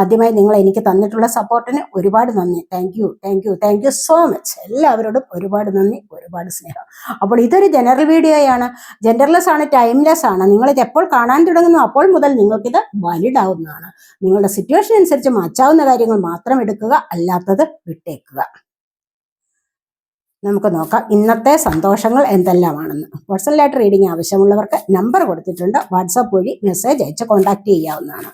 ആദ്യമായി നിങ്ങൾ എനിക്ക് തന്നിട്ടുള്ള സപ്പോർട്ടിന് ഒരുപാട് നന്ദി. Thank you thank you thank you so much എല്ലാവരോടും ഒരുപാട് നന്ദി ഒരുപാട് സ്നേഹം. അപ്പോൾ ഇതൊരു ജനറൽ വീഡിയോയാണ് ജെൻഡർലെസ് ആണ് ടൈംലെസ് ആണ്. നിങ്ങൾ ഇത് എപ്പോൾ കാണാൻ തുടങ്ങുന്നു അപ്പോൾ മുതൽ നിങ്ങൾക്കിത് വാലിഡ് ആവുന്നതാണ്. നിങ്ങളുടെ സിറ്റുവേഷൻ അനുസരിച്ച് മാറ്റാവുന്ന കാര്യങ്ങൾ മാത്രം എടുക്കുക അല്ലാത്തത് വിട്ടേക്കുക. നമുക്ക് നോക്കാം ഇന്നത്തെ സന്തോഷങ്ങൾ എന്തെല്ലാമാണെന്ന്. പേഴ്സണലായിട്ട് റീഡിംഗ് ആവശ്യമുള്ളവർക്ക് നമ്പർ കൊടുത്തിട്ടുണ്ട്. വാട്സാപ്പ് വഴി മെസ്സേജ് അയച്ച് കോൺടാക്ട് ചെയ്യാവുന്നതാണ്.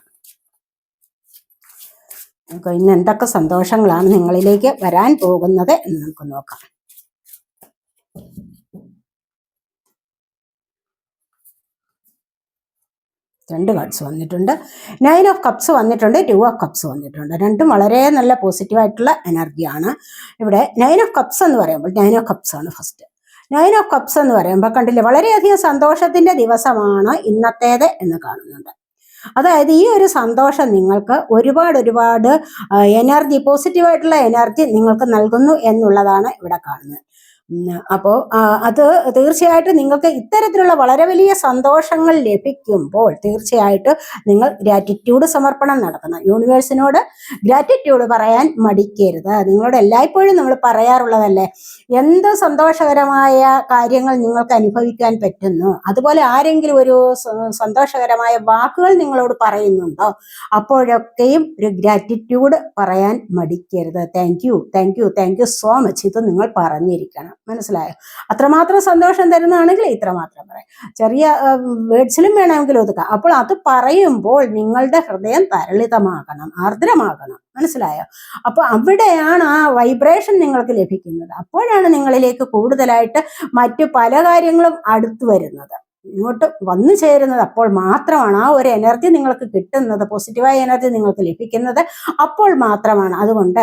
ഇന്ന് എന്തൊക്കെ സന്തോഷങ്ങളാണ് നിങ്ങളിലേക്ക് വരാൻ പോകുന്നത് എന്ന് നമുക്ക് നോക്കാം. രണ്ട് കാർഡ്സ് വന്നിട്ടുണ്ട്. നയൻ ഓഫ് കപ്സ് വന്നിട്ടുണ്ട് ടു ഓഫ് കപ്സ് വന്നിട്ടുണ്ട്. രണ്ടും വളരെ നല്ല പോസിറ്റീവായിട്ടുള്ള എനർജിയാണ് ഇവിടെ നയൻ ഓഫ് കപ്സ് എന്ന് പറയുമ്പോൾ നയൻ ഓഫ് കപ്സ് ആണ് ഫസ്റ്റ് നയൻ ഓഫ് കപ്സ് എന്ന് പറയുമ്പോൾ കണ്ടില്ലേ വളരെയധികം സന്തോഷത്തിന്റെ ദിവസമാണ് ഇന്നത്തേത് എന്ന് കാണുന്നുണ്ട്. അതായത് ഈ ഒരു സന്തോഷം നിങ്ങൾക്ക് ഒരുപാട് ഒരുപാട് എനർജി പോസിറ്റീവായിട്ടുള്ള എനർജി നിങ്ങൾക്ക് നൽകുന്നു എന്നുള്ളതാണ് ഇവിടെ കാണുന്നത്. അപ്പോൾ അത് തീർച്ചയായിട്ടും നിങ്ങൾക്ക് ഇത്തരത്തിലുള്ള വളരെ വലിയ സന്തോഷങ്ങൾ ലഭിക്കുമ്പോൾ തീർച്ചയായിട്ടും നിങ്ങൾ ഗ്രാറ്റിറ്റ്യൂഡ് സമർപ്പണം നടത്തണം. യൂണിവേഴ്സിനോട് ഗ്രാറ്റിറ്റ്യൂഡ് പറയാൻ മടിക്കരുത്. നിങ്ങളോട് എല്ലായ്പ്പോഴും നമ്മൾ പറയാറുള്ളതല്ലേ? എന്ത് സന്തോഷകരമായ കാര്യങ്ങൾ നിങ്ങൾക്ക് അനുഭവിക്കാൻ പറ്റുന്നു? അതുപോലെ ആരെങ്കിലും ഒരു സന്തോഷകരമായ വാക്കുകൾ നിങ്ങളോട് പറയുന്നുണ്ടോ? അപ്പോഴൊക്കെയും ഒരു ഗ്രാറ്റിറ്റ്യൂഡ് പറയാൻ മടിക്കരുത്. Thank you thank you thank you so much ഇത് നിങ്ങൾ പറഞ്ഞിരിക്കണം. മനസ്സിലായോ? അത്രമാത്രം സന്തോഷം തരുന്നതാണെങ്കിൽ ഇത്രമാത്രം പറയാം. ചെറിയ വേർഡ്സിലും വേണമെങ്കിൽ ഒതുക്കാം. അപ്പോൾ അത് പറയുമ്പോൾ നിങ്ങളുടെ ഹൃദയം തരളിതമാകണം ആർദ്രമാകണം. മനസ്സിലായോ? അപ്പൊ അവിടെയാണ് ആ വൈബ്രേഷൻ നിങ്ങൾക്ക് ലഭിക്കുന്നത്. അപ്പോഴാണ് നിങ്ങളിലേക്ക് കൂടുതലായിട്ട് മറ്റു പല കാര്യങ്ങളും അടുത്തു വരുന്നത്. ഇങ്ങോട്ട് വന്നു ചേരുന്നത് അപ്പോൾ മാത്രമാണ് ആ ഒരു എനർജി നിങ്ങൾക്ക് കിട്ടുന്നത്. പോസിറ്റീവായ എനർജി നിങ്ങൾക്ക് ലഭിക്കുന്നത് അപ്പോൾ മാത്രമാണ്. അതുകൊണ്ട്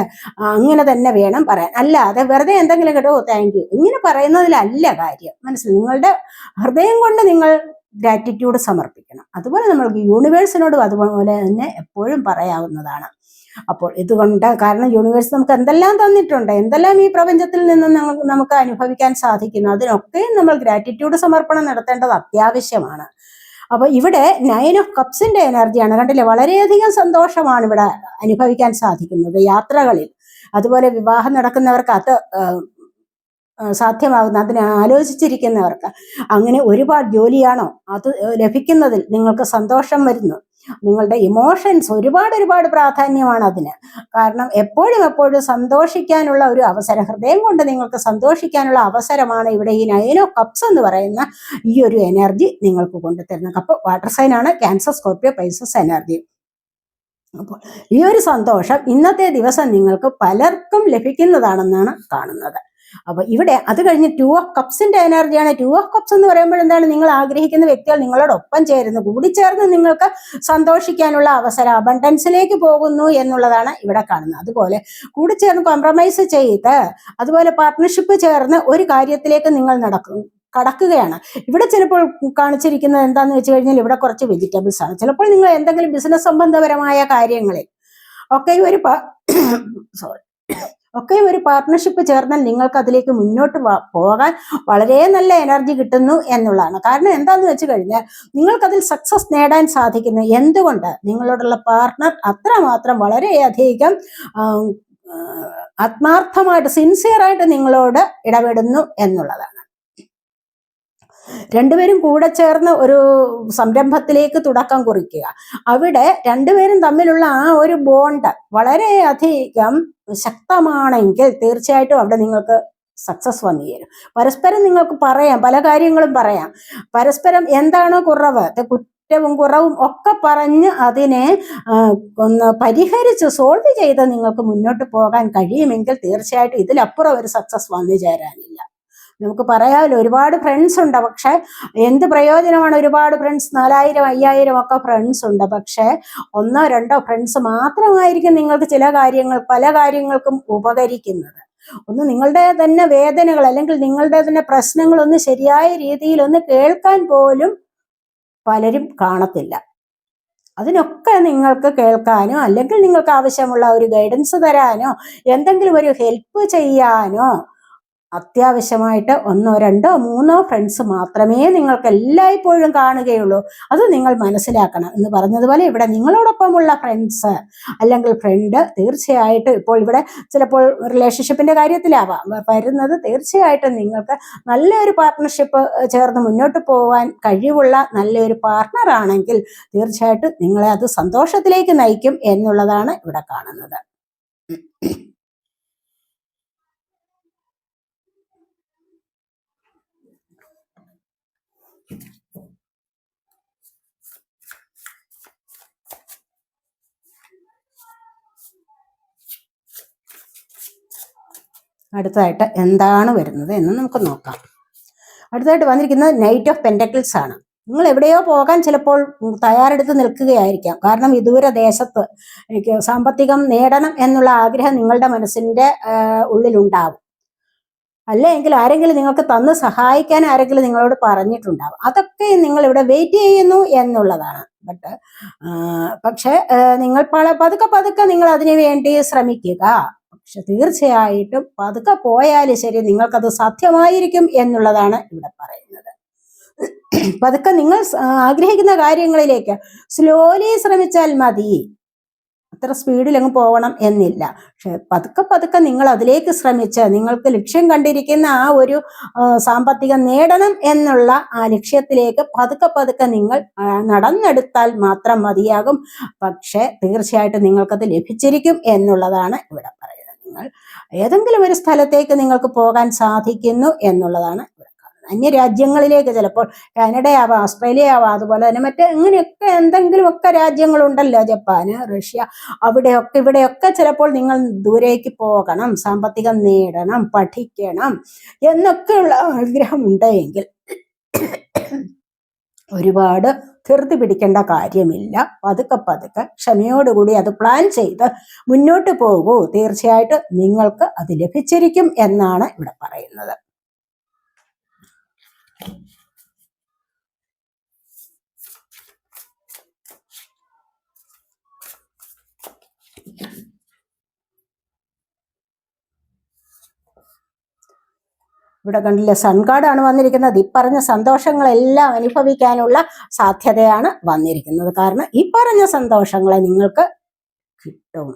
അങ്ങനെ തന്നെ വേണം പറയാൻ. അല്ലാതെ വെറുതെ എന്തെങ്കിലും കേട്ടോ താങ്ക് യു ഇങ്ങനെ പറയുന്നതിലല്ല കാര്യം. മനസ്സിലായി? നിങ്ങളുടെ ഹൃദയം കൊണ്ട് നിങ്ങൾ ഗ്രാറ്റിറ്റ്യൂഡ് സമർപ്പിക്കണം. അതുപോലെ നമ്മൾ യൂണിവേഴ്സിനോടും അതുപോലെ തന്നെ എപ്പോഴും പറയാവുന്നതാണ്. അപ്പോൾ ഇതുകൊണ്ട് കാരണം യൂണിവേഴ്സ് നമുക്ക് എന്തെല്ലാം തന്നിട്ടുണ്ട് എന്തെല്ലാം ഈ പ്രപഞ്ചത്തിൽ നിന്ന് നമുക്ക് അനുഭവിക്കാൻ സാധിക്കുന്നു അതിനൊക്കെ നമ്മൾ ഗ്രാറ്റിറ്റ്യൂഡ് സമർപ്പണം നടത്തേണ്ടത് അത്യാവശ്യമാണ്. അപ്പൊ ഇവിടെ നയൻ ഓഫ് കപ്സിന്റെ എനർജിയാണ് കണ്ടില്ലേ? വളരെയധികം സന്തോഷമാണ് ഇവിടെ അനുഭവിക്കാൻ സാധിക്കുന്നത് യാത്രകളിൽ. അതുപോലെ വിവാഹം നടക്കുന്നവർക്ക് അത് സാധ്യമാകുന്ന അതിനെ ആലോചിച്ചിരിക്കുന്നവർക്ക് അങ്ങനെ ഒരുപാട് ജോലിയാണോ അത് ലഭിക്കുന്നതിൽ നിങ്ങൾക്ക് സന്തോഷം വരുന്നു. നിങ്ങളുടെ ഇമോഷൻസ് ഒരുപാട് ഒരുപാട് പ്രാധാന്യമാണ് അതിന്. കാരണം എപ്പോഴും എപ്പോഴും സന്തോഷിക്കാനുള്ള ഒരു അവസരം ഹൃദയം കൊണ്ട് നിങ്ങൾക്ക് സന്തോഷിക്കാനുള്ള അവസരമാണ് ഇവിടെ ഈ നൈനോ കപ്സ് എന്ന് പറയുന്ന ഈ ഒരു എനർജി നിങ്ങൾക്ക് കൊണ്ടുതരുന്നത്. കപ്പ് വാട്ടർ സൈൻ ആണ് ക്യാൻസർ സ്കോർപ്പിയോ പൈസസ് എനർജി അപ്പോൾ ഈ ഒരു സന്തോഷം ഇന്നത്തെ ദിവസം നിങ്ങൾക്ക് പലർക്കും ലഭിക്കുന്നതാണെന്നാണ് കാണുന്നത്. അപ്പൊ ഇവിടെ അത് കഴിഞ്ഞ് ടു ഓഫ് കപ്സിന്റെ എനർജിയാണ് ടു ഓഫ് കപ്സ് എന്ന് പറയുമ്പോൾ എന്താണ്? നിങ്ങൾ ആഗ്രഹിക്കുന്ന വ്യക്തികൾ നിങ്ങളോടൊപ്പം ചേരുന്നു. കൂടിച്ചേർന്ന് നിങ്ങൾക്ക് സന്തോഷിക്കാനുള്ള അവസരം അബണ്ടൻസിലേക്ക് പോകുന്നു എന്നുള്ളതാണ് ഇവിടെ കാണുന്നത്. അതുപോലെ കൂടിച്ചേർന്ന് കോംപ്രമൈസ് ചെയ്ത് അതുപോലെ പാർട്ട്ണർഷിപ്പ് ചേർന്ന് ഒരു കാര്യത്തിലേക്ക് നിങ്ങൾ നടക്കും കടക്കുകയാണ്. ഇവിടെ ചിലപ്പോൾ കാണിച്ചിരിക്കുന്നത് എന്താന്ന് വെച്ച് കഴിഞ്ഞാൽ ഇവിടെ കുറച്ച് വെജിറ്റബിൾസ് ആണ്. ചിലപ്പോൾ നിങ്ങൾ എന്തെങ്കിലും ബിസിനസ് സംബന്ധപരമായ കാര്യങ്ങളിൽ ഒക്കെ ഒരു സോറി ഒക്കെ ഒരു പാർട്ട്ണർഷിപ്പ് ചേർന്നാൽ നിങ്ങൾക്ക് അതിലേക്ക് മുന്നോട്ട് പോകാൻ വളരെ നല്ല എനർജി കിട്ടുന്നു എന്നുള്ളതാണ്. കാരണം എന്താണെന്ന് വെച്ച് കഴിഞ്ഞാൽ നിങ്ങൾക്കതിൽ സക്സസ് നേടാൻ സാധിക്കുന്നു എന്തുകൊണ്ട്? നിങ്ങളോടുള്ള പാർട്ട്ണർ അത്രമാത്രം വളരെയധികം ആത്മാർത്ഥമായിട്ട് സിൻസിയറായിട്ട് നിങ്ങളോട് ഇടപെടുന്നു എന്നുള്ളതാണ്. രണ്ടുപേരും കൂടെ ചേർന്ന് ഒരു സംരംഭത്തിലേക്ക് തുടക്കം കുറിക്കുക. അവിടെ രണ്ടുപേരും തമ്മിലുള്ള ആ ഒരു ബോണ്ട് വളരെയധികം ശക്തമാണെങ്കിൽ തീർച്ചയായിട്ടും അവിടെ നിങ്ങൾക്ക് സക്സസ് വന്നു ചേരും. പരസ്പരം നിങ്ങൾക്ക് പറയാം പല കാര്യങ്ങളും പറയാം. പരസ്പരം എന്താണോ കുറവ്? കുറ്റവും കുറവും ഒക്കെ പറഞ്ഞ് അതിനെ ഒന്ന് പരിഹരിച്ച് സോൾവ് ചെയ്ത് നിങ്ങൾക്ക് മുന്നോട്ട് പോകാൻ കഴിയുമെങ്കിൽ തീർച്ചയായിട്ടും ഇതിലപ്പുറം ഒരു സക്സസ് വന്നു ചേരാനില്ല. നമുക്ക് പറയാമല്ലോ ഒരുപാട് ഫ്രണ്ട്സ് ഉണ്ട്. പക്ഷെ എന്ത് പ്രയോജനമാണ് ഒരുപാട് ഫ്രണ്ട്സ് നാലായിരം അയ്യായിരം ഒക്കെ ഫ്രണ്ട്സ് ഉണ്ട്. പക്ഷെ ഒന്നോ രണ്ടോ ഫ്രണ്ട്സ് മാത്രമായിരിക്കും നിങ്ങൾക്ക് ചില കാര്യങ്ങൾ പല കാര്യങ്ങൾക്കും ഉപകരിക്കുന്നത്. ഒന്ന് നിങ്ങളുടെ തന്നെ വേദനകൾ അല്ലെങ്കിൽ നിങ്ങളുടെ തന്നെ പ്രശ്നങ്ങൾ ഒന്ന് ശരിയായ രീതിയിൽ ഒന്ന് കേൾക്കാൻ പോലും പലരും കാണത്തില്ല. അതിനൊക്കെ നിങ്ങൾക്ക് കേൾക്കാനോ അല്ലെങ്കിൽ നിങ്ങൾക്ക് ആവശ്യമുള്ള ഒരു ഗൈഡൻസ് തരാനോ എന്തെങ്കിലും ഒരു ഹെൽപ്പ് ചെയ്യാനോ അത്യാവശ്യമായിട്ട് ഒന്നോ രണ്ടോ മൂന്നോ ഫ്രണ്ട്സ് മാത്രമേ നിങ്ങൾക്ക് എല്ലായ്പ്പോഴും കാണുകയുള്ളൂ. അത് നിങ്ങൾ മനസ്സിലാക്കണം. എന്ന് പറഞ്ഞതുപോലെ ഇവിടെ നിങ്ങളോടൊപ്പമുള്ള ഫ്രണ്ട്സ് അല്ലെങ്കിൽ ഫ്രണ്ട് തീർച്ചയായിട്ടും ഇപ്പോൾ ഇവിടെ ചിലപ്പോൾ റിലേഷൻഷിപ്പിന്റെ കാര്യത്തിലാവാം. വരുന്നത് തീർച്ചയായിട്ടും നിങ്ങൾക്ക് നല്ലൊരു പാർട്ട്ണർഷിപ്പ് ചേർന്ന് മുന്നോട്ട് പോകാൻ കഴിവുള്ള നല്ലൊരു പാർട്ട്ണർ ആണെങ്കിൽ തീർച്ചയായിട്ടും നിങ്ങളെ അത് സന്തോഷത്തിലേക്ക് നയിക്കും എന്നുള്ളതാണ് ഇവിടെ കാണുന്നത്. അടുത്തതായിട്ട് എന്താണ് വരുന്നത് എന്ന് നമുക്ക് നോക്കാം. അടുത്തതായിട്ട് വന്നിരിക്കുന്നത് നൈറ്റ് ഓഫ് പെന്റക്കിൾസ് ആണ്. നിങ്ങൾ എവിടെയോ പോകാൻ ചിലപ്പോൾ തയ്യാറെടുത്ത് നിൽക്കുകയായിരിക്കാം. കാരണം ഇതുവരെ ദേശത്ത് എനിക്ക് സാമ്പത്തികം നേടണം എന്നുള്ള ആഗ്രഹം നിങ്ങളുടെ മനസ്സിന്റെ ഉള്ളിലുണ്ടാവും. അല്ലെങ്കിൽ ആരെങ്കിലും നിങ്ങൾക്ക് തന്ന് സഹായിക്കാൻ ആരെങ്കിലും നിങ്ങളോട് പറഞ്ഞിട്ടുണ്ടാവും. അതൊക്കെ നിങ്ങൾ ഇവിടെ വെയിറ്റ് ചെയ്യുന്നു എന്നുള്ളതാണ്. ബട്ട് പക്ഷേ നിങ്ങൾ പതുക്കെ പതുക്കെ നിങ്ങൾ അതിനു വേണ്ടി ശ്രമിക്കുക. പക്ഷെ തീർച്ചയായിട്ടും പതുക്കെ പോയാലും ശരി നിങ്ങൾക്കത് സാധ്യമായിരിക്കും എന്നുള്ളതാണ് ഇവിടെ പറയുന്നത്. പതുക്കെ നിങ്ങൾ ആഗ്രഹിക്കുന്ന കാര്യങ്ങളിലേക്ക് സ്ലോലി ശ്രമിച്ചാൽ മതി. അത്ര സ്പീഡിൽ അങ്ങ് പോകണം എന്നില്ല. പക്ഷെ പതുക്കെ പതുക്കെ നിങ്ങൾ അതിലേക്ക് ശ്രമിച്ച് നിങ്ങൾക്ക് ലക്ഷ്യം കണ്ടിരിക്കുന്ന ആ ഒരു സാമ്പത്തികം നേടണം എന്നുള്ള ആ ലക്ഷ്യത്തിലേക്ക് പതുക്കെ പതുക്കെ നിങ്ങൾ നടന്നെടുത്താൽ മാത്രം മതിയാകും. പക്ഷെ തീർച്ചയായിട്ടും നിങ്ങൾക്കത് ലഭിച്ചിരിക്കും എന്നുള്ളതാണ് ഇവിടെ നിങ്ങൾ ഏതെങ്കിലും ഒരു സ്ഥലത്തേക്ക് നിങ്ങൾക്ക് പോകാൻ സാധിക്കുന്നു എന്നുള്ളതാണ് അന്യ രാജ്യങ്ങളിലേക്ക് അന്യരാജ്യങ്ങളിലേക്ക് ചിലപ്പോൾ ആവാം ഓസ്ട്രേലിയ ആവാം അതുപോലെ തന്നെ മറ്റേ ഇങ്ങനെയൊക്കെ എന്തെങ്കിലുമൊക്കെ രാജ്യങ്ങളുണ്ടല്ലോ. ജപ്പാന് റഷ്യ അവിടെയൊക്കെ ഇവിടെയൊക്കെ ചിലപ്പോൾ നിങ്ങൾ ദൂരേക്ക് പോകണം സാമ്പത്തികം നേടണം പഠിക്കണം എന്നൊക്കെയുള്ള ആഗ്രഹം ഉണ്ടെങ്കിൽ ഒരുപാട് ധൃതി പിടിക്കേണ്ട കാര്യമില്ല. പതുക്കെ പതുക്കെ ക്ഷമയോടുകൂടി അത് പ്ലാൻ ചെയ്ത് മുന്നോട്ട് പോകൂ. തീർച്ചയായിട്ടും നിങ്ങൾക്ക് അത് ലഭിച്ചിരിക്കും എന്നാണ് ഇവിടെ പറയുന്നത്. ഇവിടെ കണ്ടില്ലേ സൺകാർഡാണ് വന്നിരിക്കുന്നത്. ഈ പറഞ്ഞ സന്തോഷങ്ങളെല്ലാം അനുഭവിക്കാനുള്ള സാധ്യതയാണ് വന്നിരിക്കുന്നത്. കാരണം ഈ പറഞ്ഞ സന്തോഷങ്ങളെ നിങ്ങൾക്ക് കിട്ടും.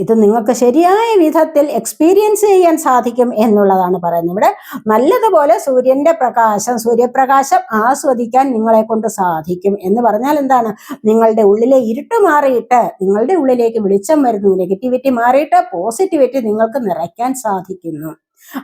ഇത് നിങ്ങൾക്ക് ശരിയായ വിധത്തിൽ എക്സ്പീരിയൻസ് ചെയ്യാൻ സാധിക്കും എന്നുള്ളതാണ് പറയുന്നത്. ഇവിടെ നല്ലതുപോലെ സൂര്യന്റെ പ്രകാശം സൂര്യപ്രകാശം ആസ്വദിക്കാൻ നിങ്ങളെ കൊണ്ട് സാധിക്കും എന്ന് പറഞ്ഞാൽ എന്താണ്? നിങ്ങളുടെ ഉള്ളിലെ ഇരുട്ട് മാറിയിട്ട് നിങ്ങളുടെ ഉള്ളിലേക്ക് വെളിച്ചം വരുന്നു. നെഗറ്റിവിറ്റി മാറിയിട്ട് പോസിറ്റിവിറ്റി നിങ്ങൾക്ക് നിറയ്ക്കാൻ സാധിക്കുന്നു.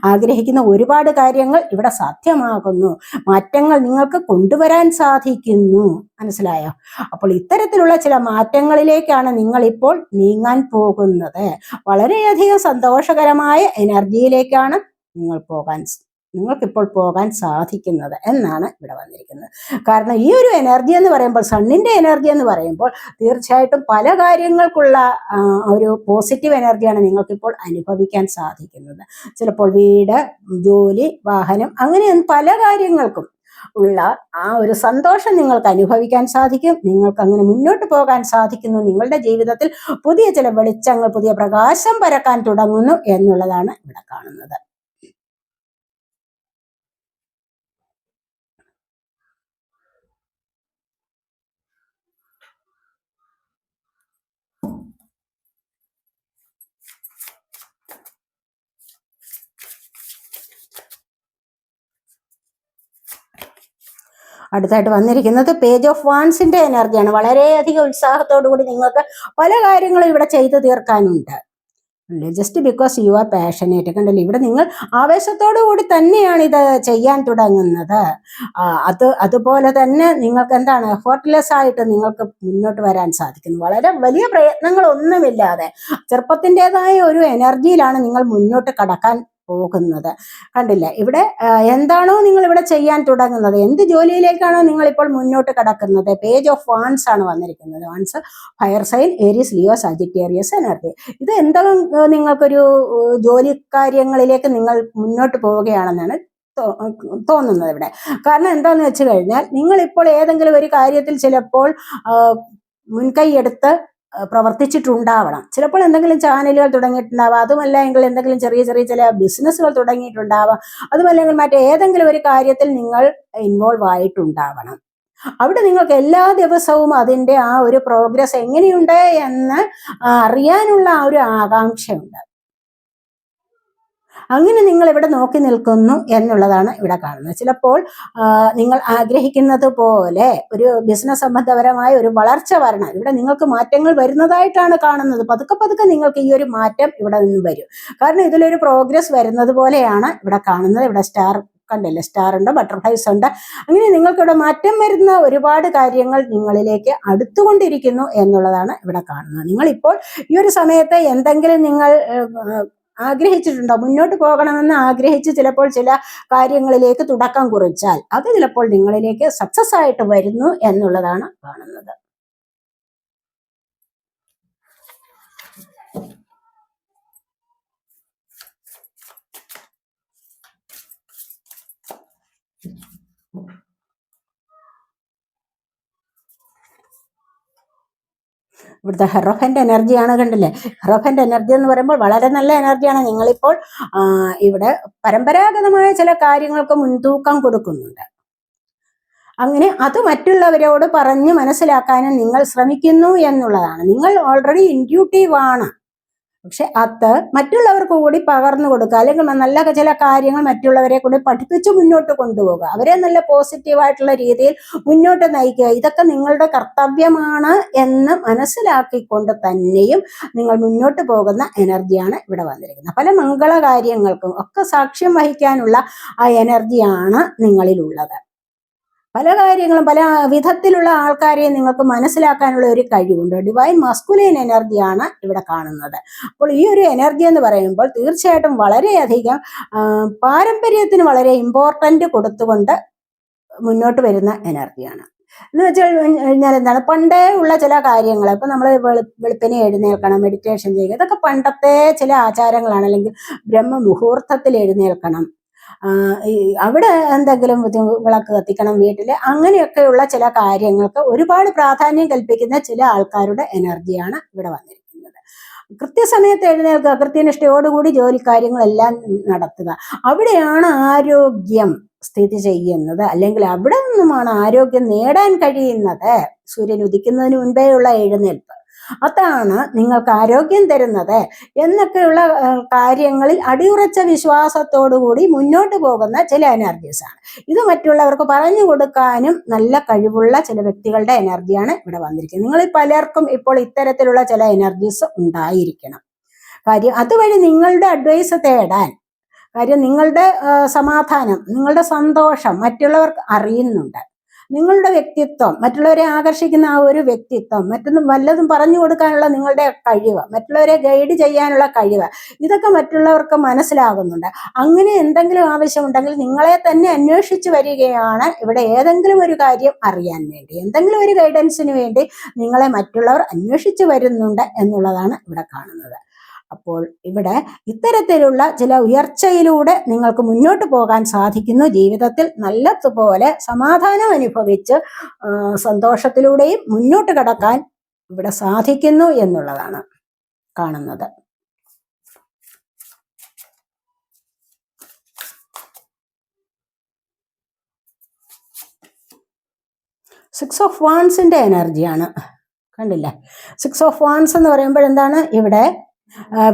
ആഗ്രഹിക്കുന്ന ഒരുപാട് കാര്യങ്ങൾ ഇവിടെ സാധ്യമാകുന്നു. മാറ്റങ്ങൾ നിങ്ങൾക്ക് കൊണ്ടുവരാൻ സാധിക്കുന്നു. മനസ്സിലായോ? അപ്പോൾ ഇത്തരത്തിലുള്ള ചില മാറ്റങ്ങളിലേക്കാണ് നിങ്ങൾ ഇപ്പോൾ നീങ്ങാൻ പോകുന്നത്. വളരെയധികം സന്തോഷകരമായ എനർജിയിലേക്കാണ് നിങ്ങൾ പോകാൻ നിങ്ങൾക്കിപ്പോൾ പോകാൻ സാധിക്കുന്നത് എന്നാണ് ഇവിടെ വന്നിരിക്കുന്നത്. കാരണം ഈ ഒരു എനർജി എന്ന് പറയുമ്പോൾ സണ്ണിന്റെ എനർജി എന്ന് പറയുമ്പോൾ തീർച്ചയായിട്ടും പല കാര്യങ്ങൾക്കുള്ള ഒരു പോസിറ്റീവ് എനർജിയാണ് നിങ്ങൾക്കിപ്പോൾ അനുഭവിക്കാൻ സാധിക്കുന്നത്. ചിലപ്പോൾ വീട് ജോലി വാഹനം അങ്ങനെ പല കാര്യങ്ങൾക്കും ഉള്ള ആ ഒരു സന്തോഷം നിങ്ങൾക്ക് അനുഭവിക്കാൻ സാധിക്കും. നിങ്ങൾക്ക് അങ്ങനെ മുന്നോട്ട് പോകാൻ സാധിക്കുന്നു. നിങ്ങളുടെ ജീവിതത്തിൽ പുതിയ ചില വെളിച്ചങ്ങൾ പുതിയ പ്രകാശം പരക്കാൻ തുടങ്ങുന്നു എന്നുള്ളതാണ് ഇവിടെ കാണുന്നത്. അടുത്തായിട്ട് വന്നിരിക്കുന്നത് പേജ് ഓഫ് വാൻസിന്റെ എനർജിയാണ്. വളരെയധികം ഉത്സാഹത്തോടു കൂടി നിങ്ങൾക്ക് പല കാര്യങ്ങളും ഇവിടെ ചെയ്തു തീർക്കാനുണ്ട്. Just because you are passionate കണ്ടല്ലേ? ഇവിടെ നിങ്ങൾ ആവേശത്തോടു കൂടി തന്നെയാണ് ഇത് ചെയ്യാൻ തുടങ്ങുന്നത്. അത് അതുപോലെ തന്നെ നിങ്ങൾക്ക് എന്താണ്? എഫോർട്ട്ലെസ് ആയിട്ട് നിങ്ങൾക്ക് മുന്നോട്ട് വരാൻ സാധിക്കുന്നു. വളരെ വലിയ പ്രയത്നങ്ങളൊന്നുമില്ലാതെ ചെറുപ്പത്തിന്റെതായ ഒരു എനർജിയിലാണ് നിങ്ങൾ മുന്നോട്ട് കടക്കാൻ പോകുന്നത്. കണ്ടില്ല? ഇവിടെ എന്താണോ നിങ്ങൾ ഇവിടെ ചെയ്യാൻ തുടങ്ങുന്നത്? എന്ത് ജോലിയിലേക്കാണോ നിങ്ങൾ ഇപ്പോൾ മുന്നോട്ട് കടക്കുന്നത്? പേജ് ഓഫ് വാൺസ് ആണ് വന്നിരിക്കുന്നത്. Wands fire sign Aries Leo Sagittarius energy ഇത് എന്തെങ്കിലും നിങ്ങൾക്കൊരു ജോലി കാര്യങ്ങളിലേക്ക് നിങ്ങൾ മുന്നോട്ട് പോവുകയാണെന്നാണ് തോന്നുന്നത് ഇവിടെ. കാരണം എന്താന്ന് വെച്ച് കഴിഞ്ഞാൽ നിങ്ങൾ ഇപ്പോൾ ഏതെങ്കിലും ഒരു കാര്യത്തിൽ ചിലപ്പോൾ ആ, മുൻകൈ എടുത്ത് ആ, പ്രവർത്തിച്ചിട്ടുണ്ടാവണം. ചിലപ്പോൾ എന്തെങ്കിലും ചാനലുകൾ തുടങ്ങിയിട്ടുണ്ടാവാം. അതുമല്ല എങ്കിൽ എന്തെങ്കിലും ചെറിയ ചെറിയ ചില ബിസിനസ്സുകൾ തുടങ്ങിയിട്ടുണ്ടാവാം. അതുമല്ലെങ്കിൽ മറ്റേതെങ്കിലും ഒരു കാര്യത്തിൽ നിങ്ങൾ ഇൻവോൾവ് ആയിട്ടുണ്ടാവണം. അവിടെ നിങ്ങൾക്ക് എല്ലാ ദിവസവും അതിന്റെ ആ ഒരു പ്രോഗ്രസ് എങ്ങനെയുണ്ട് എന്ന് അറിയാനുള്ള ആ ഒരു ആകാംക്ഷയുണ്ട്. അങ്ങനെ നിങ്ങൾ ഇവിടെ നോക്കി നിൽക്കുന്നു എന്നുള്ളതാണ് ഇവിടെ കാണുന്നത്. ചിലപ്പോൾ നിങ്ങൾ ആഗ്രഹിക്കുന്നത് പോലെ ഒരു ബിസിനസ് സംബന്ധപരമായ ഒരു വളർച്ച വരണം. ഇവിടെ നിങ്ങൾക്ക് മാറ്റങ്ങൾ വരുന്നതായിട്ടാണ് കാണുന്നത്. പതുക്കെ പതുക്കെ നിങ്ങൾക്ക് ഈ ഒരു മാറ്റം ഇവിടെ നിന്ന് വരും. കാരണം ഇതിലൊരു പ്രോഗ്രസ് വരുന്നത് പോലെയാണ് ഇവിടെ കാണുന്നത്. ഇവിടെ സ്റ്റാർ കണ്ടില്ലേ? സ്റ്റാർ ഉണ്ട് ബട്ടർഫ്ലൈസ് ഉണ്ട്. അങ്ങനെ നിങ്ങൾക്കിവിടെ മാറ്റം വരുന്ന ഒരുപാട് കാര്യങ്ങൾ നിങ്ങളിലേക്ക് അടുത്തുകൊണ്ടിരിക്കുന്നു എന്നുള്ളതാണ് ഇവിടെ കാണുന്നത്. നിങ്ങളിപ്പോൾ ഈ ഒരു സമയത്ത് എന്തെങ്കിലും നിങ്ങൾ ആഗ്രഹിച്ചിട്ടുണ്ടോ? മുന്നോട്ട് പോകണമെന്ന് ആഗ്രഹിച്ച് ചിലപ്പോൾ ചില കാര്യങ്ങളിലേക്ക് തുടക്കം കുറിച്ചാൽ അത് ചിലപ്പോൾ നിങ്ങളിലേക്ക് സക്സസ് ആയിട്ട് വരുന്നു എന്നുള്ളതാണ് കാണുന്നത്. ഇവിടുത്തെ ഹെറോഫന്റെ എനർജിയാണ് കണ്ടില്ലേ? ഹെറോഫന്റെ എനർജി എന്ന് പറയുമ്പോൾ വളരെ നല്ല എനർജിയാണ്. നിങ്ങളിപ്പോൾ ഇവിടെ പരമ്പരാഗതമായ ചില കാര്യങ്ങൾക്ക് മുൻതൂക്കം കൊടുക്കുന്നുണ്ട്. അങ്ങനെ അത് മറ്റുള്ളവരോട് പറഞ്ഞ് മനസ്സിലാക്കാനും നിങ്ങൾ ശ്രമിക്കുന്നു എന്നുള്ളതാണ്. നിങ്ങൾ ഓൾറെഡി ഇൻഡ്യൂട്ടീവ് ആണ്. പക്ഷെ അത് മറ്റുള്ളവർക്ക് കൂടി പകർന്നു കൊടുക്കുക. അല്ലെങ്കിൽ നല്ല ചില കാര്യങ്ങൾ മറ്റുള്ളവരെ കൂടി പഠിപ്പിച്ച് മുന്നോട്ട് കൊണ്ടുപോകുക. അവരെ നല്ല പോസിറ്റീവായിട്ടുള്ള രീതിയിൽ മുന്നോട്ട് നയിക്കുക. ഇതൊക്കെ നിങ്ങളുടെ കർത്തവ്യമാണ് എന്ന് മനസ്സിലാക്കിക്കൊണ്ട് തന്നെയും നിങ്ങൾ മുന്നോട്ട് പോകുന്ന എനർജിയാണ് ഇവിടെ വന്നിരിക്കുന്നത്. പല മംഗള കാര്യങ്ങൾക്കും ഒക്കെ സാക്ഷ്യം വഹിക്കാനുള്ള ആ എനർജിയാണ് നിങ്ങളിലുള്ളത്. പല കാര്യങ്ങളും പല വിധത്തിലുള്ള ആൾക്കാരെ നിങ്ങൾക്ക് മനസ്സിലാക്കാനുള്ള ഒരു കഴിവുണ്ട്. ഡിവൈൻ മസ്കുലൈൻ എനർജിയാണ് ഇവിടെ കാണുന്നത്. അപ്പോൾ ഈ ഒരു എനർജി എന്ന് പറയുമ്പോൾ തീർച്ചയായിട്ടും വളരെയധികം പാരമ്പര്യത്തിന് വളരെ ഇമ്പോർട്ടന്റ് കൊടുത്തുകൊണ്ട് മുന്നോട്ട് വരുന്ന എനർജിയാണ് എന്ന് വെച്ചാൽ കഴിഞ്ഞാൽ എന്താണ്? പണ്ടേ ഉള്ള ചില കാര്യങ്ങൾ ഇപ്പം നമ്മൾ വെളുപ്പിനെ എഴുന്നേൽക്കണം മെഡിറ്റേഷൻ ചെയ്യുക ഇതൊക്കെ പണ്ടത്തെ ചില ആചാരങ്ങളാണ്. അല്ലെങ്കിൽ ബ്രഹ്മ മുഹൂർത്തത്തിൽ എഴുന്നേൽക്കണം അവിടെ എന്തെങ്കിലും വിളക്ക് കത്തിക്കണം വീട്ടിൽ അങ്ങനെയൊക്കെയുള്ള ചില കാര്യങ്ങൾക്ക് ഒരുപാട് പ്രാധാന്യം കൽപ്പിക്കുന്ന ചില ആൾക്കാരുടെ എനർജിയാണ് ഇവിടെ വന്നിരിക്കുന്നത്. കൃത്യസമയത്ത് എഴുന്നേൽക്കുക കൃത്യനിഷ്ഠയോടുകൂടി ജോലി കാര്യങ്ങളെല്ലാം നടത്തുക. അവിടെയാണ് ആരോഗ്യം സ്ഥിതി ചെയ്യുന്നത്. അല്ലെങ്കിൽ അവിടെ നിന്നുമാണ് ആരോഗ്യം നേടാൻ കഴിയുന്നത്. സൂര്യൻ ഉദിക്കുന്നതിന് മുൻപേ ഉള്ള എഴുന്നേൽപ്പ്. അതാണ് നിങ്ങൾക്ക് ആരോഗ്യം തരുന്നത് എന്നൊക്കെയുള്ള കാര്യങ്ങളിൽ അടിയുറച്ച വിശ്വാസത്തോടുകൂടി മുന്നോട്ട് പോകുന്ന ചില എനർജീസാണ് ഇത് മറ്റുള്ളവർക്ക് പറഞ്ഞു കൊടുക്കാനും നല്ല കഴിവുള്ള ചില വ്യക്തികളുടെ എനർജിയാണ് ഇവിടെ വന്നിരിക്കുന്നത്. നിങ്ങളിൽ പലർക്കും ഇപ്പോൾ ഇത്തരത്തിലുള്ള ചില എനർജീസ് ഉണ്ടായിരിക്കണം. കാര്യം അതുവഴി നിങ്ങളുടെ അഡ്വൈസ് തേടാൻ കാര്യം നിങ്ങളുടെ സമാധാനം നിങ്ങളുടെ സന്തോഷം മറ്റുള്ളവർക്ക് അറിയുന്നുണ്ട്. നിങ്ങളുടെ വ്യക്തിത്വം മറ്റുള്ളവരെ ആകർഷിക്കുന്ന ആ ഒരു വ്യക്തിത്വം മറ്റൊന്നും വല്ലതും പറഞ്ഞു കൊടുക്കാനുള്ള നിങ്ങളുടെ കഴിവ് മറ്റുള്ളവരെ ഗൈഡ് ചെയ്യാനുള്ള കഴിവ് ഇതൊക്കെ മറ്റുള്ളവർക്ക് മനസ്സിലാകുന്നുണ്ട്. അങ്ങനെ എന്തെങ്കിലും ആവശ്യമുണ്ടെങ്കിൽ നിങ്ങളെ തന്നെ അന്വേഷിച്ച് വരികയാണ് ഇവിടെ ഏതെങ്കിലും ഒരു കാര്യം അറിയാൻ വേണ്ടി. എന്തെങ്കിലും ഒരു ഗൈഡൻസിന് വേണ്ടി നിങ്ങളെ മറ്റുള്ളവർ അന്വേഷിച്ച് വരുന്നുണ്ട് എന്നുള്ളതാണ് ഇവിടെ കാണുന്നത്. അപ്പോൾ ഇവിടെ ഇത്തരത്തിലുള്ള ചില ഉയർച്ചയിലൂടെ നിങ്ങൾക്ക് മുന്നോട്ട് പോകാൻ സാധിക്കുന്നു. ജീവിതത്തിൽ നല്ലതുപോലെ സമാധാനം അനുഭവിച്ച് സന്തോഷത്തിലൂടെയും മുന്നോട്ട് കടക്കാൻ ഇവിടെ സാധിക്കുന്നു എന്നുള്ളതാണ് കാണുന്നത്. സിക്സ് ഓഫ് വാൺസിന്റെ എനർജിയാണ് കണ്ടില്ലേ? സിക്സ് ഓഫ് വാൺസ് എന്ന് പറയുമ്പോൾ എന്താണ്? ഇവിടെ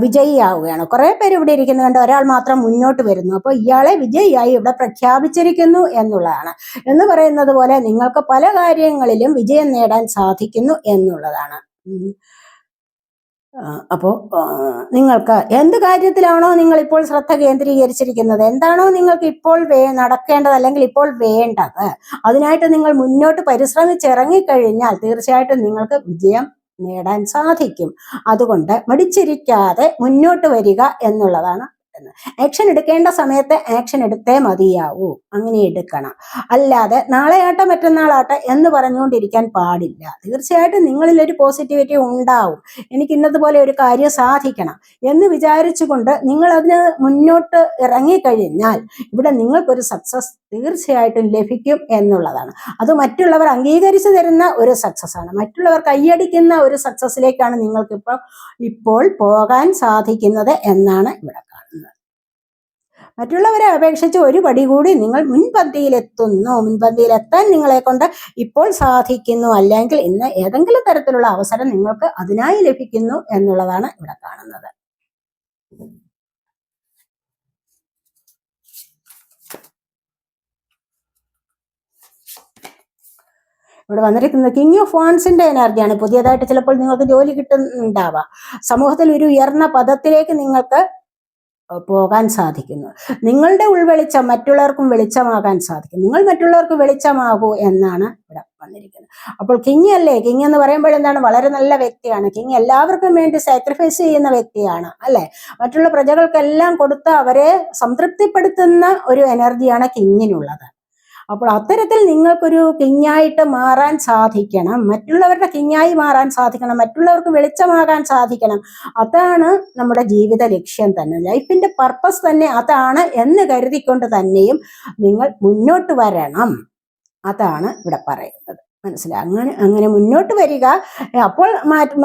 വിജയിയാവുകയാണ്. കുറേ പേര് ഇവിടെ ഇരിക്കുന്നുണ്ട് ഒരാൾ മാത്രം മുന്നോട്ട് വരുന്നു. അപ്പോൾ ഇയാളെ വിജയിയായി ഇവിടെ പ്രഖ്യാപിച്ചിരിക്കുന്നു എന്നുള്ളതാണ്. എന്ന് പറയുന്നത് പോലെ നിങ്ങൾക്ക് പല കാര്യങ്ങളിലും വിജയം നേടാൻ സാധിക്കുന്നു എന്നുള്ളതാണ്. അപ്പോൾ അപ്പോ നിങ്ങൾക്ക് എന്ത് കാര്യത്തിലാണോ നിങ്ങൾ ഇപ്പോൾ ശ്രദ്ധ കേന്ദ്രീകരിച്ചിരിക്കുന്നത്? എന്താണോ നിങ്ങൾക്ക് ഇപ്പോൾ വേ നടക്കേണ്ടത് അല്ലെങ്കിൽ ഇപ്പോൾ വേണ്ടത്? അതിനായിട്ട് നിങ്ങൾ മുന്നോട്ട് പരിശ്രമിച്ചിറങ്ങിക്കഴിഞ്ഞാൽ തീർച്ചയായിട്ടും നിങ്ങൾക്ക് വിജയം നേടാൻ സാധിക്കും. അതുകൊണ്ട് മടിച്ചിരിക്കാതെ മുന്നോട്ട് വരിക എന്നുള്ളതാണ് എന്ന് ആക്ഷൻ എടുക്കേണ്ട സമയത്ത് ആക്ഷൻ എടുത്തേ മതിയാവൂ. അങ്ങനെ എടുക്കണം. അല്ലാതെ നാളെയാട്ടെ മറ്റന്നാളാട്ടെ എന്ന് പറഞ്ഞുകൊണ്ടിരിക്കാൻ പാടില്ല. തീർച്ചയായിട്ടും നിങ്ങളിൽ ഒരു പോസിറ്റിവിറ്റി ഉണ്ടാവും. എനിക്ക് ഇന്നതുപോലെ ഒരു കാര്യം സാധിക്കണം എന്ന് വിചാരിച്ചുകൊണ്ട് നിങ്ങൾ അതിന് മുന്നോട്ട് ഇറങ്ങിക്കഴിഞ്ഞാൽ ഇവിടെ നിങ്ങൾക്കൊരു സക്സസ് തീർച്ചയായിട്ടും ലഭിക്കും എന്നുള്ളതാണ്. അത് മറ്റുള്ളവർ അംഗീകരിച്ചു തരുന്ന ഒരു സക്സസ് ആണ്. മറ്റുള്ളവർ കൈയടിക്കുന്ന ഒരു സക്സസിലേക്കാണ് നിങ്ങൾക്കിപ്പോൾ ഇപ്പോൾ പോകാൻ സാധിക്കുന്നത് എന്നാണ് ഇവിടെ മറ്റുള്ളവരെ അപേക്ഷിച്ച് ഒരു പടി കൂടി നിങ്ങൾ മുൻപന്തിയിലെത്തുന്നു. മുൻപന്തിയിലെത്താൻ നിങ്ങളെ കൊണ്ട് ഇപ്പോൾ സാധിക്കുന്നു. അല്ലെങ്കിൽ ഇന്ന് ഏതെങ്കിലും തരത്തിലുള്ള അവസരം നിങ്ങൾക്ക് അതിനായി ലഭിക്കുന്നു എന്നുള്ളതാണ് ഇവിടെ കാണുന്നത്. ഇവിടെ വന്നിരിക്കുന്നത് കിങ് ഓഫ് വാൺസിന്റെ എനർജിയാണ്. പുതിയതായിട്ട് ചിലപ്പോൾ നിങ്ങൾക്ക് ജോലി കിട്ടുന്നുണ്ടാവാം. സമൂഹത്തിൽ ഒരു ഉയർന്ന പദത്തിലേക്ക് നിങ്ങൾക്ക് പോകാൻ സാധിക്കുന്നു. നിങ്ങളുടെ ഉൾവെളിച്ചം മറ്റുള്ളവർക്കും വെളിച്ചമാകാൻ സാധിക്കും. നിങ്ങൾ മറ്റുള്ളവർക്ക് വെളിച്ചമാകൂ എന്നാണ് ഇവിടെ വന്നിരിക്കുന്നത്. അപ്പോൾ കിങ് അല്ലേ? കിങ് എന്ന് പറയുമ്പോൾ എന്താണ്? വളരെ നല്ല വ്യക്തിയാണ്. കിങ് എല്ലാവർക്കും വേണ്ടി സാക്രിഫൈസ് ചെയ്യുന്ന വ്യക്തിയാണ് അല്ലെ? മറ്റുള്ള പ്രജകൾക്കെല്ലാം കൊടുത്ത് അവരെ സംതൃപ്തിപ്പെടുത്തുന്ന ഒരു എനർജിയാണ് കിങ്ങിനുള്ളത്. അപ്പോൾ അത്തരത്തിൽ നിങ്ങൾക്കൊരു കിഞ്ഞായിട്ട് മാറാൻ സാധിക്കണം. മറ്റുള്ളവരുടെ കിഞ്ഞായി മാറാൻ സാധിക്കണം. മറ്റുള്ളവർക്ക് വെളിച്ചമാകാൻ സാധിക്കണം. അതാണ് നമ്മുടെ ജീവിത ലക്ഷ്യം തന്നെ. ലൈഫിന്റെ പർപ്പസ് തന്നെ അതാണ് എന്ന് കരുതിക്കൊണ്ട് തന്നെയും നിങ്ങൾ മുന്നോട്ട് വരണം. അതാണ് ഇവിടെ പറയുന്നത്. മനസ്സിലായി അങ്ങനെ അങ്ങനെ മുന്നോട്ട് വരിക. അപ്പോൾ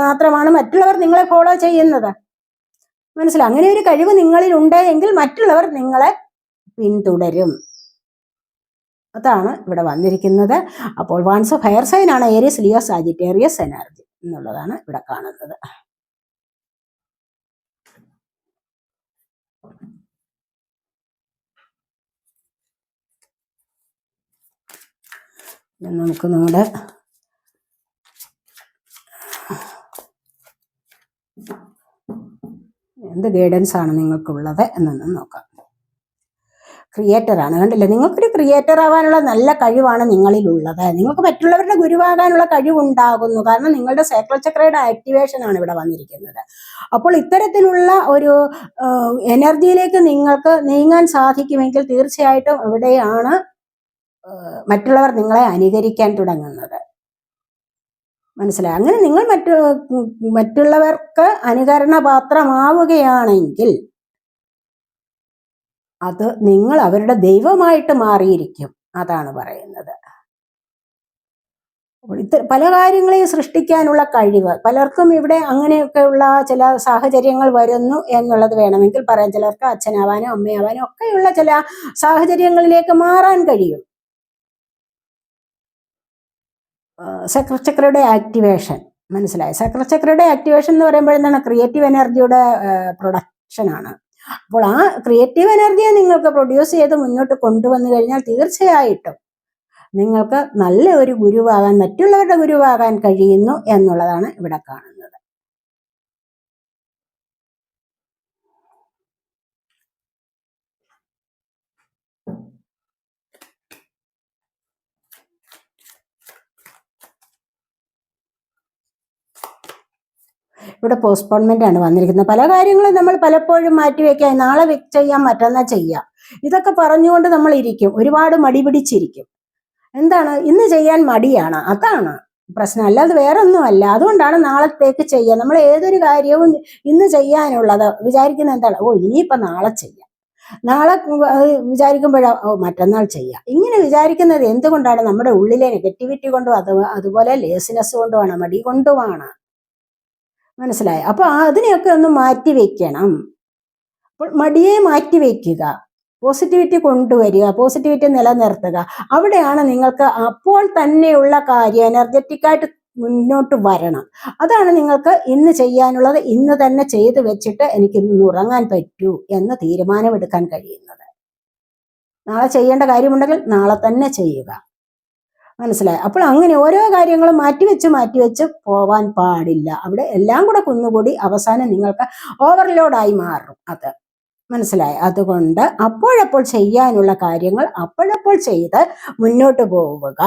മാത്രമാണ് മറ്റുള്ളവർ നിങ്ങളെ ഫോളോ ചെയ്യുന്നത്. മനസ്സിലായി അങ്ങനെ ഒരു കഴിവ് നിങ്ങളിൽ ഉണ്ട് എങ്കിൽ മറ്റുള്ളവർ നിങ്ങളെ പിന്തുടരും. അതാണ് ഇവിടെ വന്നിരിക്കുന്നത്. അപ്പോൾ വൺസ് ഓഫ് ഹയർ സൈൻ ആണ് ഏരിയസ് ലിയോ സാജിറ്റേറിയസ് എനർജി എന്നുള്ളതാണ് ഇവിടെ കാണുന്നത്. നമുക്ക് നമ്മുടെ എന്ത് ഗൈഡൻസ് ആണ് നിങ്ങൾക്കുള്ളത് എന്നൊന്ന് നോക്കാം. ക്രിയേറ്റർ ആണ് കണ്ടില്ലേ? നിങ്ങൾക്കൊരു ക്രിയേറ്റർ ആവാനുള്ള നല്ല കഴിവാണ് നിങ്ങളിലുള്ളത്. നിങ്ങൾക്ക് മറ്റുള്ളവരുടെ ഗുരുവാകാനുള്ള കഴിവുണ്ടാകുന്നു. കാരണം നിങ്ങളുടെ സൈക്കിൾ ചക്രയുടെ ആക്ടിവേഷൻ ആണ് ഇവിടെ വന്നിരിക്കുന്നത്. അപ്പോൾ ഇത്തരത്തിലുള്ള ഒരു എനർജിയിലേക്ക് നിങ്ങൾക്ക് നീങ്ങാൻ സാധിക്കുമെങ്കിൽ തീർച്ചയായിട്ടും ഇവിടെയാണ് മറ്റുള്ളവർ നിങ്ങളെ അനുകരിക്കാൻ തുടങ്ങുന്നത്. മനസ്സിലായി? അങ്ങനെ നിങ്ങൾ മറ്റു മറ്റുള്ളവർക്ക് അനുകരണപാത്രമാവുകയാണെങ്കിൽ അത് നിങ്ങൾ അവരുടെ ദൈവമായിട്ട് മാറിയിരിക്കും. അതാണ് പറയുന്നത്. ഇത്ത പല കാര്യങ്ങളെയും സൃഷ്ടിക്കാനുള്ള കഴിവ്. പലർക്കും ഇവിടെ അങ്ങനെയൊക്കെ ഉള്ള ചില സാഹചര്യങ്ങൾ വരുന്നു എന്നുള്ളത് വേണമെങ്കിൽ പറയാം. ചിലർക്ക് അച്ഛനാവാനോ അമ്മയാവാനോ ഒക്കെയുള്ള ചില സാഹചര്യങ്ങളിലേക്ക് മാറാൻ കഴിയും. സക്രചക്രയുടെ ആക്ടിവേഷൻ. മനസ്സിലായി? സക്രചക്രയുടെ ആക്ടിവേഷൻ എന്ന് പറയുമ്പോൾ എന്താണ് ക്രിയേറ്റീവ് എനർജിയുടെ പ്രൊഡക്ഷൻ ആണ് അപ്പോൾ ആ ക്രിയേറ്റീവ് എനർജിയെ നിങ്ങൾക്ക് പ്രൊഡ്യൂസ് ചെയ്ത് മുന്നോട്ട് കൊണ്ടുവന്നു കഴിഞ്ഞാൽ തീർച്ചയായിട്ടും നിങ്ങൾക്ക് നല്ല ഒരു ഗുരുവാകാൻ മറ്റുള്ളവരുടെ ഗുരുവാകാൻ കഴിയുന്നു എന്നുള്ളതാണ് ഇവിടെ കാണുന്നത്. ഇവിടെ പോസ്റ്റ്പോൺമെന്റ് ആണ് വന്നിരിക്കുന്നത്. പല കാര്യങ്ങളും നമ്മൾ പലപ്പോഴും മാറ്റിവെക്കാം നാളെ ചെയ്യാം മറ്റന്നാൾ ചെയ്യാം. ഇതൊക്കെ പറഞ്ഞുകൊണ്ട് നമ്മൾ ഇരിക്കും ഒരുപാട് മടി പിടിച്ചിരിക്കും. എന്താണ്? ഇന്ന് ചെയ്യാൻ മടിയാണ്. അതാണ് പ്രശ്നം. അല്ലാതെ വേറെ ഒന്നുമല്ല അതുകൊണ്ടാണ് നാളത്തേക്ക് ചെയ്യുക നമ്മൾ ഏതൊരു കാര്യവും ഇന്ന് ചെയ്യാനുള്ളത് വിചാരിക്കുന്ന എന്താണ്? ഓ ഇനിയിപ്പോ നാളെ ചെയ്യാം. നാളെ വിചാരിക്കുമ്പോഴാ ഓ മറ്റന്നാൾ ചെയ്യാം. ഇങ്ങനെ വിചാരിക്കുന്നത് എന്തുകൊണ്ടാണ്? നമ്മുടെ ഉള്ളിലെ നെഗറ്റിവിറ്റി കൊണ്ടും അത് അതുപോലെ ലേസിനെസ് കൊണ്ടുമാണ് മടി കൊണ്ടുമാണ്. മനസ്സിലായോ. അപ്പൊ അതിനെയൊക്കെ ഒന്ന് മാറ്റി വെക്കണം. അപ്പോൾ മടിയെ മാറ്റി വെക്കുക. പോസിറ്റിവിറ്റി കൊണ്ടുവരിക പോസിറ്റിവിറ്റി നിലനിർത്തുക. അവിടെയാണ് നിങ്ങൾക്ക് അപ്പോൾ തന്നെയുള്ള കാര്യം എനർജറ്റിക്കായിട്ട് മുന്നോട്ട് വരണം. അതാണ് നിങ്ങൾക്ക് ഇന്ന് ചെയ്യാനുള്ളത്. ഇന്ന് തന്നെ ചെയ്തു വെച്ചിട്ട് എനിക്ക് ഇന്ന് ഉറങ്ങാൻ പറ്റൂ എന്ന് തീരുമാനമെടുക്കാൻ കഴിയുന്നത്. നാളെ ചെയ്യേണ്ട കാര്യമുണ്ടെങ്കിൽ നാളെ തന്നെ ചെയ്യുക. മനസ്സിലായി. അപ്പോൾ അങ്ങനെ ഓരോ കാര്യങ്ങളും മാറ്റിവെച്ച് മാറ്റിവെച്ച് പോവാൻ പാടില്ല. അവിടെ എല്ലാം കൂടെ കുന്നുകൂടി അവസാനം നിങ്ങൾക്ക് ഓവർലോഡായി മാറും അത്. മനസ്സിലായി? അതുകൊണ്ട് അപ്പോഴപ്പോൾ ചെയ്യാനുള്ള കാര്യങ്ങൾ അപ്പോഴപ്പോൾ ചെയ്ത് മുന്നോട്ട് പോവുക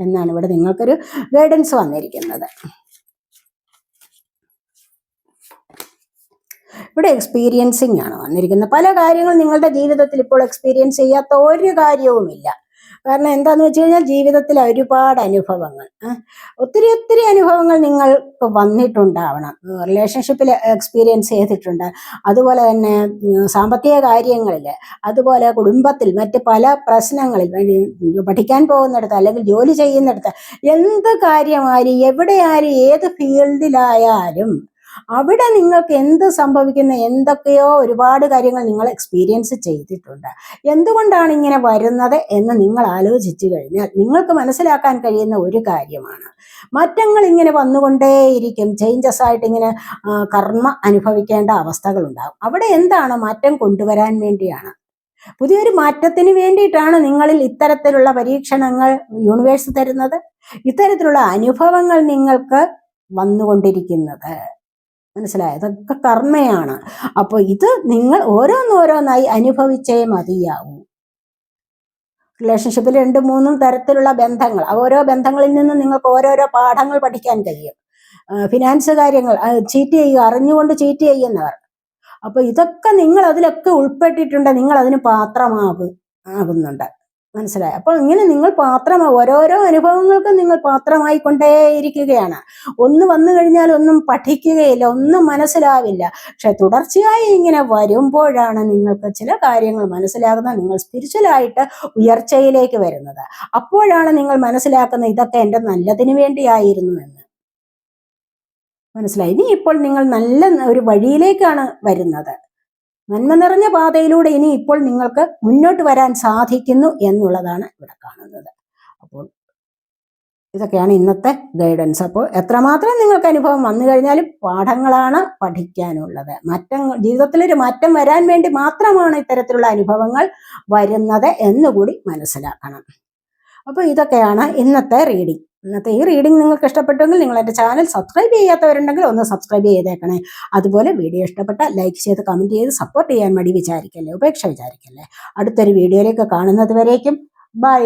എന്നാണ് ഇവിടെ നിങ്ങൾക്കൊരു ഗൈഡൻസ് വന്നിരിക്കുന്നത്. ഇവിടെ എക്സ്പീരിയൻസിങ് ആണ് വന്നിരിക്കുന്നത്. പല കാര്യങ്ങളും നിങ്ങളുടെ ജീവിതത്തിൽ ഇപ്പോൾ എക്സ്പീരിയൻസ് ചെയ്യാത്ത ഒരു കാര്യവുമില്ല. കാരണം എന്താന്ന് വെച്ച് കഴിഞ്ഞാൽ ജീവിതത്തിൽ ഒരുപാട് അനുഭവങ്ങൾ ഒത്തിരി ഒത്തിരി അനുഭവങ്ങൾ നിങ്ങൾ വന്നിട്ടുണ്ടാവണം. റിലേഷൻഷിപ്പിൽ എക്സ്പീരിയൻസ് ചെയ്തിട്ടുണ്ട്. അതുപോലെ തന്നെ സാമ്പത്തിക കാര്യങ്ങളിൽ അതുപോലെ കുടുംബത്തിൽ മറ്റ് പല പ്രശ്നങ്ങളിൽ പഠിക്കാൻ പോകുന്നിടത്ത് അല്ലെങ്കിൽ ജോലി ചെയ്യുന്നിടത്ത് എന്ത് കാര്യമായാലും എവിടെയായാലും ഏത് ഫീൽഡിലായാലും അവിടെ നിങ്ങൾക്ക് എന്ത് സംഭവിക്കുന്ന? എന്തൊക്കെയോ ഒരുപാട് കാര്യങ്ങൾ നിങ്ങൾ എക്സ്പീരിയൻസ് ചെയ്തിട്ടുണ്ട്. എന്തുകൊണ്ടാണ് ഇങ്ങനെ വരുന്നത് എന്ന് നിങ്ങൾ ആലോചിച്ചു കഴിഞ്ഞാൽ നിങ്ങൾക്ക് മനസ്സിലാക്കാൻ കഴിയുന്ന ഒരു കാര്യമാണ്. മാറ്റങ്ങൾ ഇങ്ങനെ വന്നുകൊണ്ടേയിരിക്കും. ചേഞ്ചസ് ആയിട്ട് ഇങ്ങനെ കർമ്മ അനുഭവിക്കേണ്ട അവസ്ഥകൾ ഉണ്ടാകും. അവിടെ എന്താണ് മാറ്റം കൊണ്ടുവരാൻ വേണ്ടിയാണ്? പുതിയൊരു മാറ്റത്തിന് വേണ്ടിയിട്ടാണ് നിങ്ങളിൽ ഇത്തരത്തിലുള്ള പരീക്ഷണങ്ങൾ യൂണിവേഴ്സ് തരുന്നത്. ഇത്തരത്തിലുള്ള അനുഭവങ്ങൾ നിങ്ങൾക്ക് വന്നുകൊണ്ടിരിക്കുന്നത്. മനസ്സിലായോ? ഇതൊക്കെ കർമ്മയാണ്. അപ്പോൾ ഇത് നിങ്ങൾ ഓരോന്നോരോന്നായി അനുഭവിച്ചേ മതിയാവൂ. റിലേഷൻഷിപ്പിൽ രണ്ട് മൂന്നും തരത്തിലുള്ള ബന്ധങ്ങൾ. ഓരോ ബന്ധങ്ങളിൽ നിന്നും നിങ്ങൾക്ക് ഓരോരോ പാഠങ്ങൾ പഠിക്കാൻ കഴിയും. ഫിനാൻസ് കാര്യങ്ങൾ ചീറ്റ് ചെയ്യുക അറിഞ്ഞുകൊണ്ട് ചീറ്റ് ചെയ്യുന്നവർ. അപ്പൊ ഇതൊക്കെ നിങ്ങൾ അതിലൊക്കെ ഉൾപ്പെട്ടിട്ടുണ്ട്. നിങ്ങൾ അതിന് പാത്രമാകും ആകുന്നുണ്ട് മനസ്സിലായി. അപ്പോൾ ഇങ്ങനെ നിങ്ങൾ പാത്രം ഓരോരോ അനുഭവങ്ങൾക്കും നിങ്ങൾ പാത്രമായി കൊണ്ടേയിരിക്കുകയാണ് ഒന്ന് വന്നു കഴിഞ്ഞാൽ ഒന്നും പഠിക്കുകയില്ല ഒന്നും മനസ്സിലാവില്ല. പക്ഷെ തുടർച്ചയായി ഇങ്ങനെ വരുമ്പോഴാണ് നിങ്ങൾക്ക് ചില കാര്യങ്ങൾ മനസ്സിലാകുന്നത്. നിങ്ങൾ സ്പിരിച്വലായിട്ട് ഉയർച്ചയിലേക്ക് വരുന്നത്. അപ്പോഴാണ് നിങ്ങൾ മനസ്സിലാക്കുന്നത് ഇതൊക്കെ എന്റെ നല്ലതിന് വേണ്ടിയായിരുന്നു എന്ന്. മനസ്സിലായി? ഇനി ഇപ്പോൾ നിങ്ങൾ നല്ല ഒരു വഴിയിലേക്കാണ് വരുന്നത്. നന്മ നിറഞ്ഞ പാതയിലൂടെ ഇനി ഇപ്പോൾ നിങ്ങൾക്ക് മുന്നോട്ട് വരാൻ സാധിക്കുന്നു എന്നുള്ളതാണ് ഇവിടെ കാണുന്നത്. അപ്പോൾ ഇതൊക്കെയാണ് ഇന്നത്തെ ഗൈഡൻസ് അപ്പോൾ എത്രമാത്രം നിങ്ങൾക്ക് അനുഭവം വന്നു കഴിഞ്ഞാലും പാഠങ്ങളാണ് പഠിക്കാനുള്ളത്. മാറ്റം ജീവിതത്തിലൊരു മാറ്റം വരാൻ വേണ്ടി മാത്രമാണ് ഇത്തരത്തിലുള്ള അനുഭവങ്ങൾ വരുന്നത് എന്നുകൂടി മനസ്സിലാക്കണം. അപ്പോൾ ഇതൊക്കെയാണ് ഇന്നത്തെ റീഡിംഗ് ഇന്നത്തെ ഈ റീഡിംഗ് നിങ്ങൾക്ക് ഇഷ്ടപ്പെട്ടെങ്കിൽ നിങ്ങൾ എന്റെ ചാനൽ സബ്സ്ക്രൈബ് ചെയ്യാത്തവരുണ്ടെങ്കിൽ ഒന്ന് സബ്സ്ക്രൈബ് ചെയ്തേക്കണേ. അതുപോലെ വീഡിയോ ഇഷ്ടപ്പെട്ട ലൈക്ക് ചെയ്ത് കമന്റ് ചെയ്ത് സപ്പോർട്ട് ചെയ്യാൻ മടി വിചാരിക്കല്ലേ? ഉപേക്ഷ വിചാരിക്കല്ലേ? അടുത്തൊരു വീഡിയോയിലേക്ക് കാണുന്നത് വരേക്കും. ബൈ